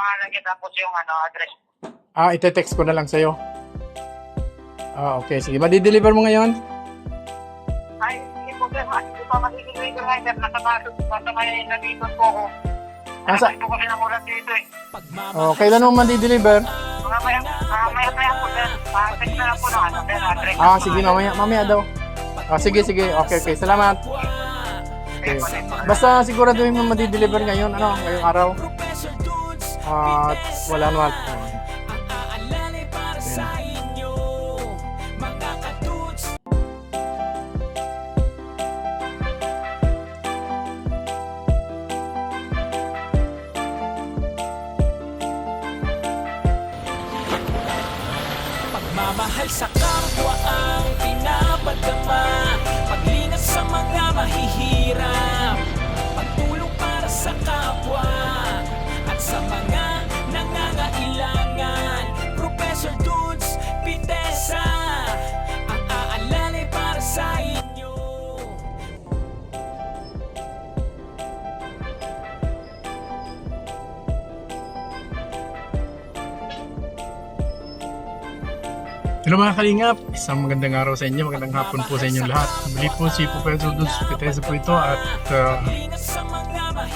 pangalan niya tapos yung ano, address. Ah, ite-text ko na lang sa'yo. Ah, okay. Sige, madi-deliver mo ngayon? Ay, hindi po sir, hindi pa ko ngayon, sir. Nasa kaso, nasa may nandito po ako. Nasa- Nasa po kasi namulat dito eh. Oh, kailan mo madi-deliver? Mga maya, mga maya maya po sir. Pa-text na lang po ng ano, sir, address. Ah, sige, mamaya, mamaya daw. Ah, sige, sige. Okay, okay. Salamat. Okay. Basta siguraduhin mo madi-deliver ngayon, ano, ngayong araw. At wala naman. Mga katuts Pagmamahal sa kapwa ang pinapadama Paglinas sa mga mahihirap. Pagtulong para sa kapwa sa mga nangangailangan. Professor Dudes, Pitesa Ang aalalay para sa inyo. Hello mga kalingap, isang magandang araw sa inyo, magandang hapon po sa inyong lahat. Muli po si Professor Dulce Pitesa po ito at uh,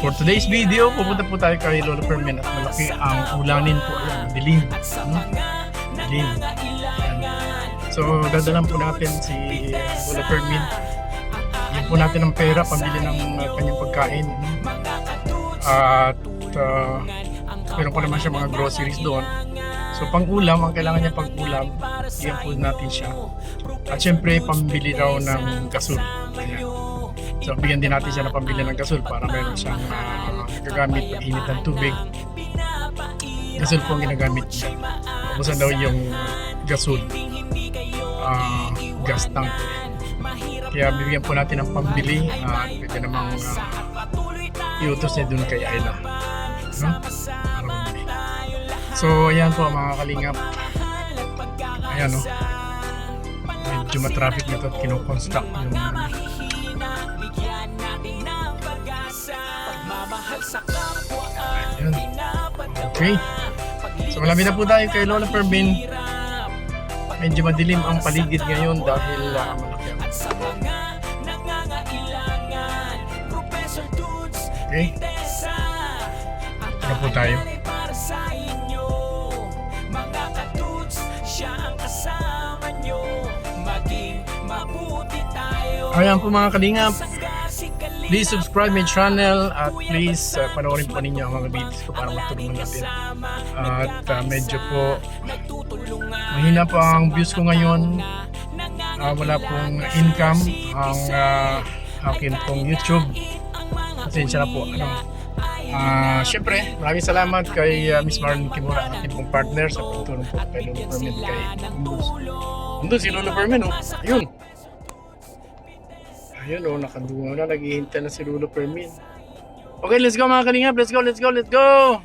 for today's video, pupunta po tayo kay Lola Fermin at malaki ang ulanin po. Ayan, dilim. Hmm? Dilim. Ayan. So, dadalan po natin si Lola Fermin. Bigyan po natin ng pera, pambili ng uh, kanyang pagkain. At uh, meron pa naman siya mga groceries doon. So pang ulam, ang kailangan niya pang ulam, bigyan po natin siya. At syempre, pambili raw ng gasol. So bigyan din natin siya ng pambili ng gasol para meron siyang uh, gagamit pag init ng tubig. Gasol po ang ginagamit niya. Ubusan daw yung gasol. ah gas tank. Kaya bibigyan po natin ng pambili at pwede namang uh, iutos niya dun kay Ayla. No? Bumili. So, ayan po mga kalingap. Ayan o. Medyo matraffic na ito at kinoconstruct yung Bigyan Okay. So, malapit na po tayo kay Lola Pervin. Medyo madilim ang paligid ngayon dahil uh, malaki ang Okay. Ano po tayo Ayan po mga kalingap. Please subscribe my channel at please uh, panoorin po ninyo ang mga videos ko para matulungan natin. At uh, medyo po mahina po ang views ko ngayon. Ah, wala pong income ang uh, akin pong YouTube. Pasensya na po. Ano, Ah, Siyempre, maraming salamat kay uh, Miss Marlon Kimura, ating pong partner sa pagtulong po kay Lolo Fermin kay Undus. Undus, si Lolo Fermin, oh. Ayun. Ayun, oh, nakadungo na. Naghihintay na si Lolo Fermin. Okay, let's go mga kalingap. Let's go, let's go, let's go!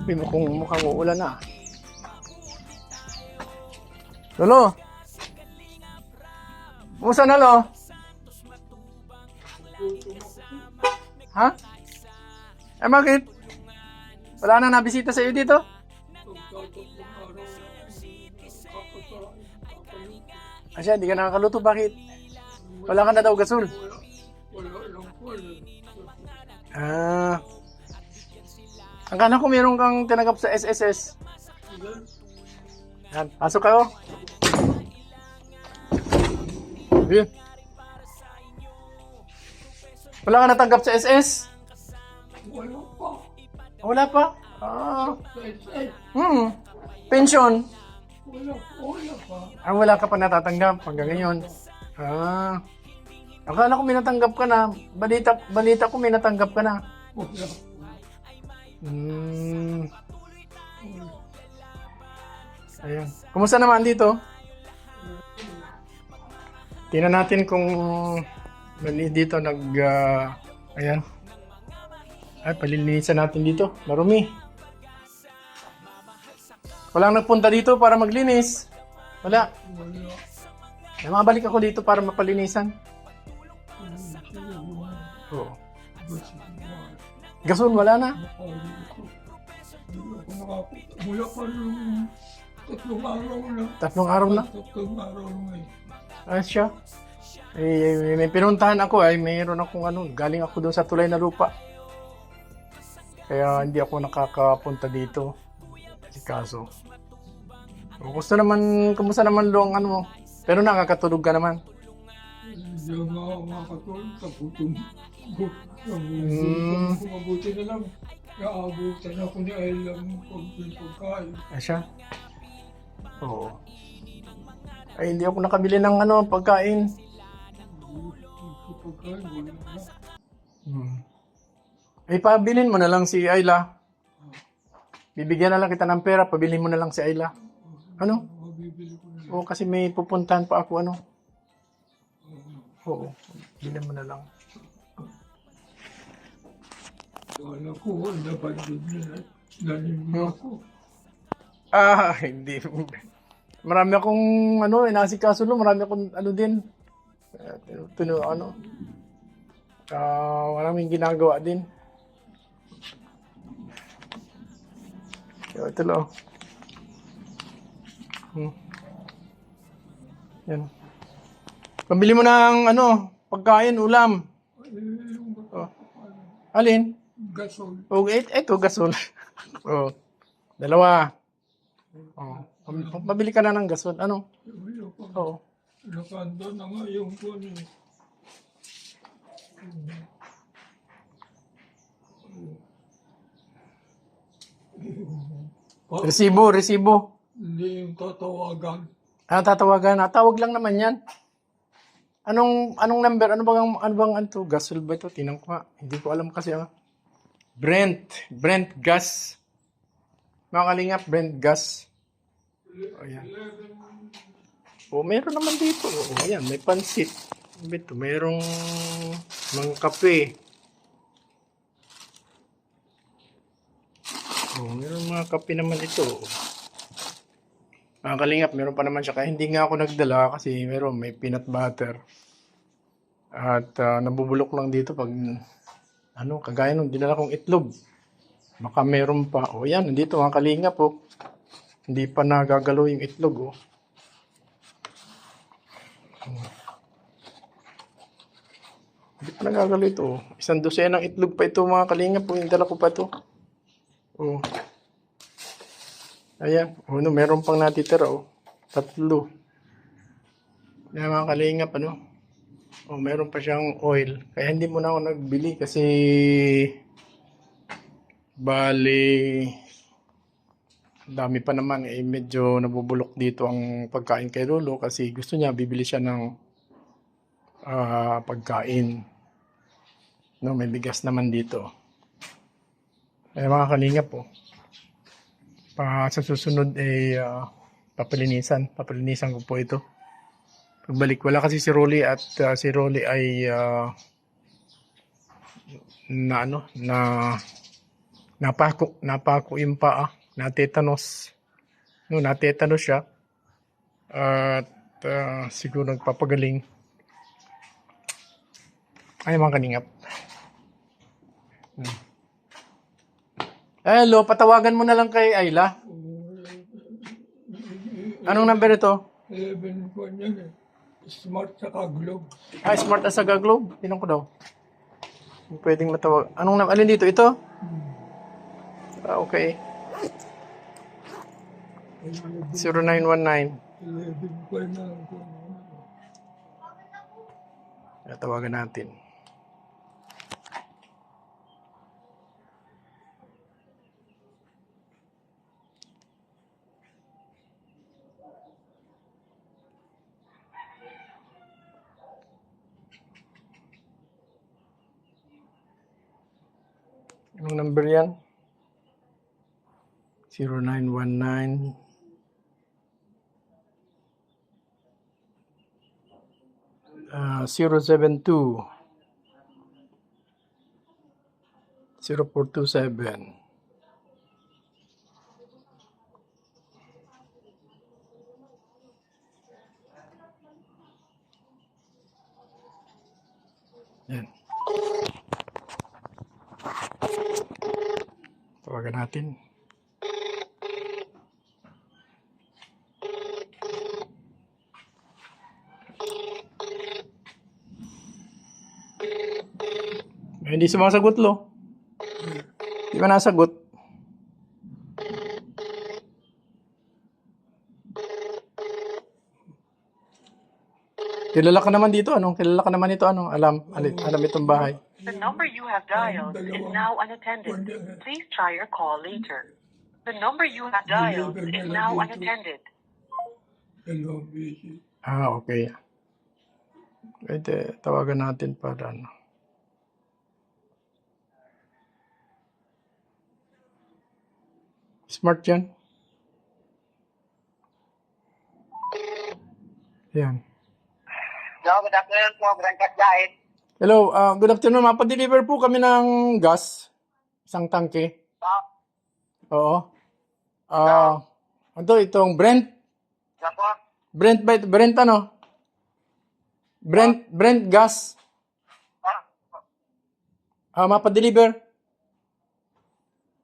Sabi mo kung mukhang uulan na. Lolo! Kumusta na, lo? Ha? Eh, bakit? Wala na nabisita sa iyo dito? Asya, hindi ka nakakaluto. Bakit? Wala ka na daw gasol. Ah. Akala ko meron kang tinanggap sa SSS. Yan, pasok kayo. Ayun. Wala ka natanggap sa SS? Wala pa. Ah. Hmm. Pension? Ah, wala ka pa natatanggap hanggang ngayon. Ah. Akala ko may ka na. Balita, balita ko may natanggap ka na. Hmm. Ayan. Kumusta naman dito? Tingnan natin kung mali dito nag... ah, ayan. Ay, palilinisan natin dito. Marumi. Walang nagpunta dito para maglinis. Wala. Ay, mabalik ako dito para mapalinisan. Oo. Gason, wala na. Mula pa tatlong araw na. Tatlong araw na. Tatlong araw na eh. Ayos siya. Eh, may pinuntahan ako ay mayroon akong ano, galing ako doon sa tulay na lupa. Kaya hindi ako nakakapunta dito. Si kaso. Kumusta naman, kumusta naman lo ang ano mo? Pero nakakatulog ka naman. Hindi ako makakatulog sa putong Mm. Mabuti na lang. Naabutan ako ni Ayla ng pagkain. Ay siya? Oo. Ay, hindi ako nakabili ng ano, pagkain. Pagkain, wala na. Hmm. Ay, pabilin mo na lang si Ayla. Bibigyan na lang kita ng pera, pabilin mo na lang si Ayla. Ano? Mabibili ko. Oo, kasi may pupuntahan pa ako, ano? Oo, bilhin mo na lang. Kala ko, nabandod na. Nanin mo ako. Ah, hindi. Marami akong, ano, inasikaso no, marami akong, ano din, uh, tuno, ano, ah, maraming ginagawa din. Yo, ito lang. Hmm. Yan. Pambili mo ng, ano, pagkain, ulam. Eh, Oh. Alin? gasol. O, et, eto, gasol. oh. Dalawa. Oh. Pabili ka na ng gasol. Ano? Oo. Nakanda na nga yung kwan eh. Resibo, resibo. Hindi yung tatawagan. Ah, tatawagan na. Tawag lang naman yan. Anong anong number? Ano bang ano bang ano to? Gasol ba ito? Tinang ko nga. Hindi ko alam kasi ah. Brent, Brent Gas. Mga kalingap, Brent Gas. O yan. O, meron naman dito. O, ayan, may pansit. Ito, merong mga kape. O, meron mga kape naman ito. Mga kalingap, meron pa naman siya. Kaya hindi nga ako nagdala kasi meron, may peanut butter. At ah, nabubulok lang dito pag, ano, kagaya nung dinala kong itlog. Baka meron pa. O yan, nandito mga kalingap po. Hindi pa nagagalaw yung itlog, oh. Hindi pa nagagalaw ito, oh. Isang dosenang itlog pa ito, mga kalingap po. Yung dala ko pa ito. Oh. Ayan. Ano, meron pang natitira, oh. Tatlo. Yan mga kalingap, ano. O, meron pa siyang oil. Kaya hindi mo na ako nagbili kasi bali dami pa naman eh medyo nabubulok dito ang pagkain kay Lolo kasi gusto niya bibili siya ng ah, pagkain. No, may bigas naman dito. Eh mga kalingap po. Pa sa susunod ay ah, papalinisan, papalinisan ko po ito. Pagbalik wala kasi si Rolly at ah, si Rolly ay ah, na ano na napako napako yung paa. Natetanos no natetanos siya. At ah, siguro nagpapagaling. Ay mga kaningap. Hmm. Hello, patawagan mo na lang kay Ayla. Anong number ito? 11 kwan yan eh. Smart saka globe. Ah, Smart Asaga Globe. Tinong ko daw. Pwedeng matawag. Anong nam alin dito? Ito? Ah, okay. 0919. 11 kwan na. Tawagan natin. Yan? 0919 uh, 072 0427 Yan. Tawagan natin. Hindi sumasagot lo. Hindi ba nasagot? Kilala ka naman dito, ano? Kilala ka naman ito, ano? Alam, alam, alam itong bahay. The number you have dialed is now unattended. Please try your call later. The number you have dialed is now unattended. Ah, okay. Pwede, tawagan natin para ano. Smart yan. Yan. No, good afternoon po, Grand Cat Diet. Hello, uh, good afternoon. Mapadeliver po kami ng gas. Isang tangke. Ah, Oo. Ah, ito, itong Brent. yan po. Brent ba ito? Brent ano? Brent, Brent gas. Ah, Ah, mapadeliver.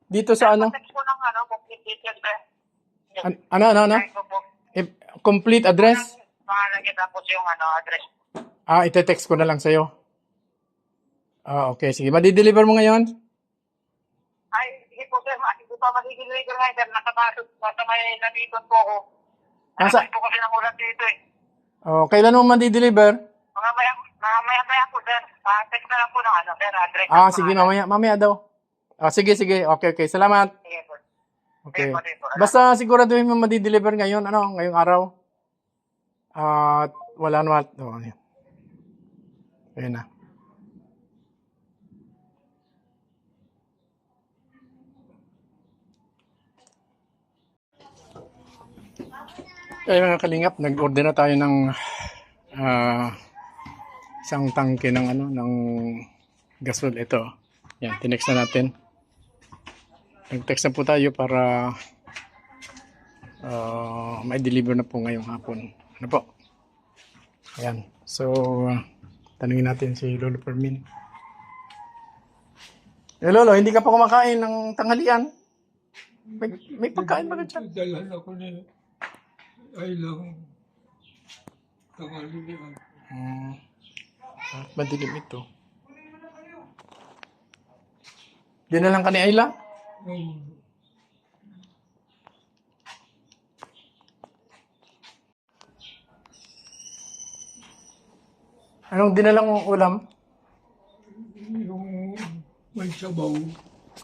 Dito sa ano? ano. An- ano, ano, ano? Complete address? Pangalan niya tapos yung ano, address. Ah, ite-text ko na lang sa'yo. Ah, okay. Sige, madideliver mo ngayon? Ay, sige po sir, hindi pa legal ngayon sir. Nakapasok, nasa may nandito po ako. Nasa- Nasa po kasi ng ulat dito eh. Oh, kailan mo madideliver? Mga maya, mga maya maya po sir. Ah, text na lang po ng ano, sir, address. Ah, sige, mamaya, mamaya daw. Ah, sige, sige. Okay, okay. Salamat. Sige po. Okay. Basta siguraduhin mo madideliver ngayon, ano, ngayong araw. At wala naman. Oh, ayan. Ayan na. Kaya mga kalingap, nag-order na tayo ng ah, isang tangke ng ano ng gasol ito. Yan, tinext na natin. Nag-text na po tayo para uh, may deliver na po ngayong hapon. Ano po? Ayan. So, uh, tanungin natin si Lolo Fermin. Eh, Lolo, hindi ka pa kumakain ng tanghalian? May, may pagkain ba ka dyan? Dalan ako ni ay lang tangalilian. Hmm. At madilim ito. Diyan na lang ka ni Ayla? Um, Anong dinalang ulam? yung may sabaw,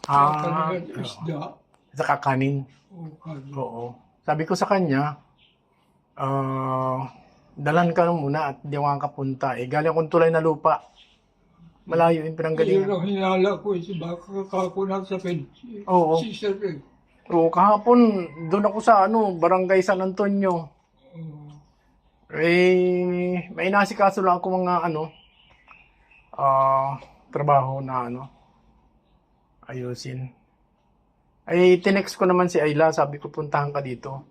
Ah, ah, isda, sa kakanin. o kano. Oo. Sabi ko sa kanya, ah, dalan ka muna at di ako kapunta. Eh, galing akong tulay na lupa. Malayo yung Yun pinanggalingan. ang hinala ko, eh, si baka kako na sa pen. Oo. Si Sir eh. Oo, kahapon, doon ako sa ano, Barangay San Antonio. Oh, Eh, may nasikaso lang ako mga ano, ah, trabaho na ano, ayusin. Ay, tinext ko naman si Ayla, sabi ko puntahan ka dito.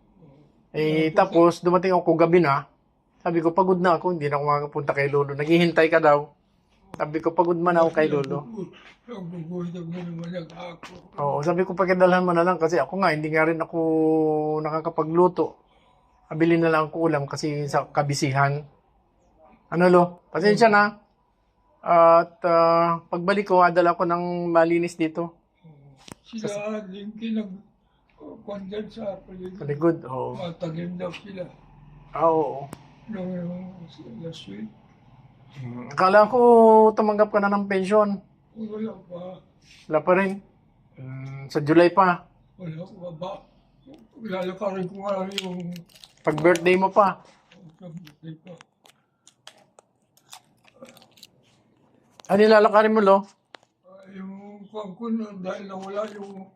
Eh, tapos dumating ako gabi na, sabi ko pagod na ako, hindi na ako makapunta kay Lolo. Naghihintay ka daw. Sabi ko pagod man ako kay Lolo. Oo, sabi ko pakidalhan mo na lang kasi ako nga, hindi nga rin ako nakakapagluto. Abili na lang ako ulam kasi sa kabisihan. Ano lo? Pasensya na. At ah, pagbalik ko, adala ko ng malinis dito. Sila Linky nag kwandan sa paligid. likod. Oo. Matalim daw sila. Ah, oo. Nung last week. Hmm. Akala ko tumanggap ka na ng pensyon. Wala pa. Wala pa rin. Hmm, sa July pa. Wala pa ba? Lalakarin ko nga yung Pag birthday mo pa. Ano nilalakarin mo, lo? Ah, yung kwan ko na dahil nawala yung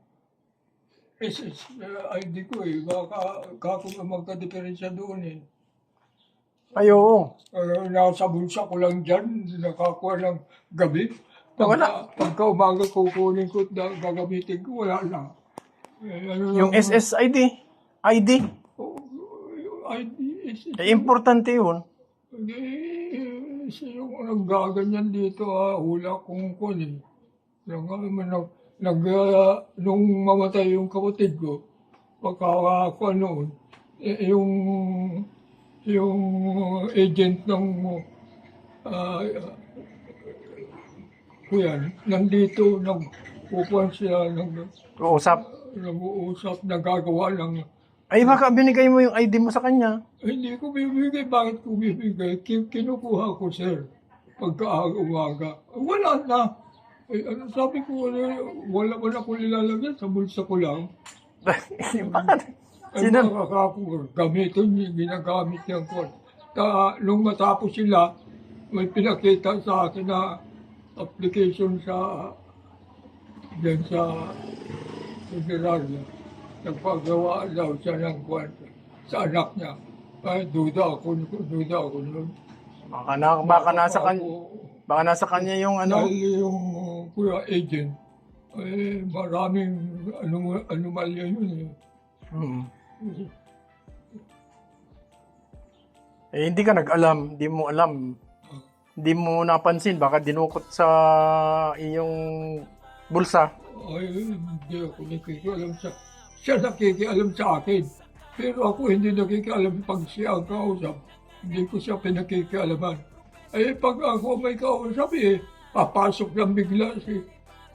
SS uh, ID ko eh. Baka kako na magka-diferensya doon eh. Ay, oo. Uh, nasa bulsa ko lang dyan, nakakuha ng gabi. Wala. Pagka, pagka umaga kukunin ko at gagamitin ko, wala na. Eh, ano Yung lang- SSID. ID. Yung ID, SS. Eh, importante yun. Eh, siya yung naggaganyan dito ha, wala kong kunin. Nang, nag, nag, ah, nung mamatay yung kapatid ko, pagka ako noon, eh, yung, yung agent ng, ah, kuya, nandito, nagpupuan sila, nag, Uusap. nag-uusap, nagagawa ng Ay, baka binigay mo yung ID mo sa kanya. Hindi ko bibigay. Bakit ko bibigay? Kin- kinukuha ko, sir. Pagka-umaga. Wala na. Eh, ano sabi ko, ano, wala na akong nilalagyan. Sa bulsa ko lang. Bakit? Ay, Sino? makakako, gamitin niya, ginagamit niya ko. Ta, nung matapos sila, may pinakita sa akin na application sa dyan sa federal na nagpagawa daw siya ng kwento sa anak niya. Ay, duda ako, duda ako nun. Baka, na, baka nasa kanya, baka nasa kanya yung ano. Dahil yung uh, kuya agent, eh, maraming anum anomalya yun eh. Hmm. Eh, hindi ka nag-alam, hindi mo alam. Hindi mo napansin, baka dinukot sa iyong bulsa. Ay, hindi ako nakikialam sa... Siya nakikialam sa akin. Pero ako hindi nakikialam pag siya ang kausap. Hindi ko siya pinakikialaman. Eh, pag ako may kausap eh, papasok lang bigla si...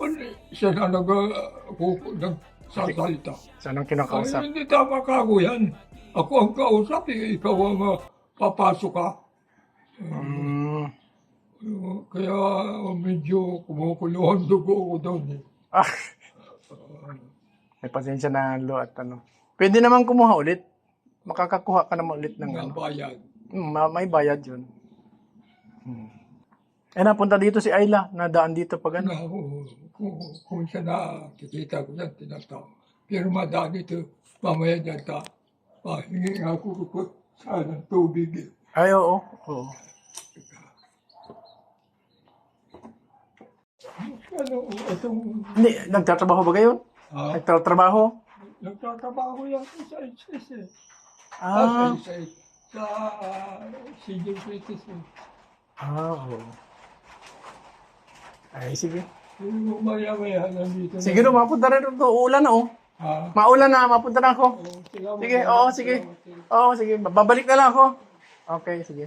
Ano, siya na nag, uh, nagsasalita. Saan ang Ay, kinakausap? hindi tama ka ako yan. Ako ang kausap eh, ikaw ang uh, papasok ka. Hmm. Uh, Kaya uh, medyo kumukulo ang dugo ko doon eh. Ah. May pasensya na lo at ano. Pwede naman kumuha ulit. Makakakuha ka naman ulit ng ano. bayan. Hmm, ma- may bayad yun. Hmm. Eh, napunta dito si Ayla. Nadaan dito pag ano. na kung, kung, kung siya nakikita ko yan, tinatawag. Pero madaan ito, mamaya dyan ta, mahingi nga ako ko sana ng tubig. eh. Ay, oo. oo. Ano, itong, Hindi, nagtatrabaho ba kayo? Ah, Nagtatrabaho? nagtatrabaho yan sa SS eh. Ah. Ah, sa SS, sa uh, senior citizen. Ah, oo. Ay, sige. Yung maya-maya nandito. Sige no, mapunta rin ito. Uulan na, oh. Ah, Maulan na, mapunta na ako. oh, salamat. Sige, oo, sige. Oo, sige. Babalik na lang ako. Okay, sige.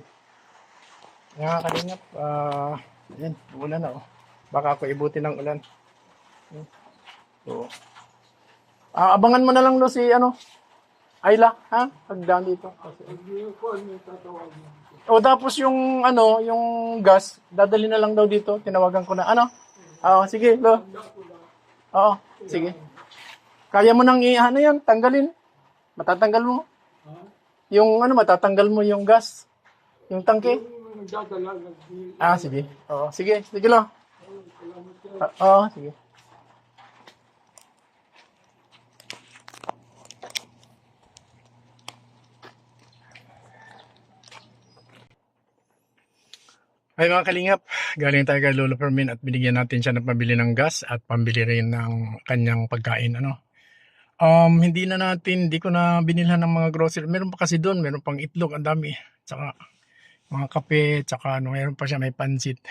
Nga, kalingap. Ah, yan, uulan na, oh. Baka ako ibuti ng ulan. So, ah, abangan mo na lang do si, ano, Ayla, ha? Pagdaan dito. O tapos yung ano, yung gas, dadali na lang daw dito. Tinawagan ko na. Ano? Oo, sige, lo. Oo, sige. Kaya mo nang i ano yan, tanggalin. Matatanggal mo. Yung ano, matatanggal mo yung gas. Yung tangke. Ah, sige. Oo, sige. Sige, lo. Ah, Oo, sige. Ay mga kalingap, galing tayo kay Lolo Fermin at binigyan natin siya ng pambili ng gas at pambili rin ng kanyang pagkain. Ano? Um, hindi na natin, hindi ko na binilhan ng mga grocery. Meron pa kasi doon, meron pang itlog, ang dami. Tsaka mga kape, tsaka ano, meron pa siya, may pansit.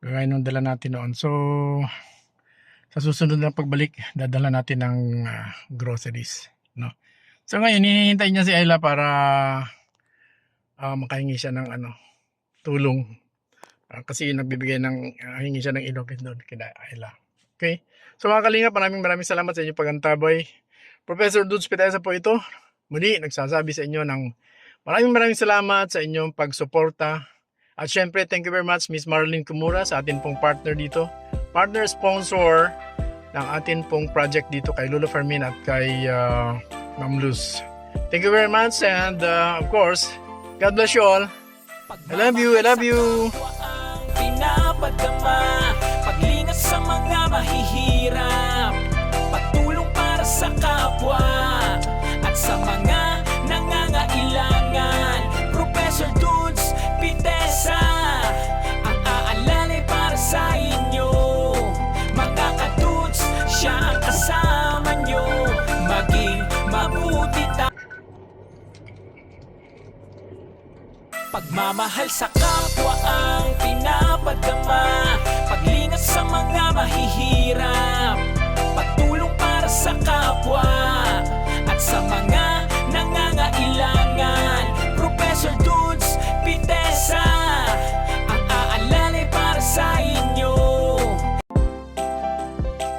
Gaya nung dala natin noon. So, sa susunod na pagbalik, dadala natin ng ah, groceries. No? So ngayon, hinihintay niya si Ayla para ah, makahingi siya ng ano, tulong. Ah, kasi nagbibigay ng, ah, hingi siya ng ilogin doon kina Ayla. Okay? So mga kalingap, maraming maraming salamat sa inyong pagantabay. Professor Dudes Pitesa po ito. Muli, nagsasabi sa inyo ng maraming maraming salamat sa inyong pagsuporta. At syempre, thank you very much Miss Marlene Kumura sa atin pong partner dito. Partner sponsor ng atin pong project dito kay Lolo Fermin at kay uh, Ma'am Luz. Thank you very much and uh, of course, God bless you all. I love you, I love you. pinapadama Paglingat sa mga mahihirap Pagmamahal sa kapwa ang pinapadama. Paglingat sa mga mahihirap. Pagtulong para sa kapwa. At sa mga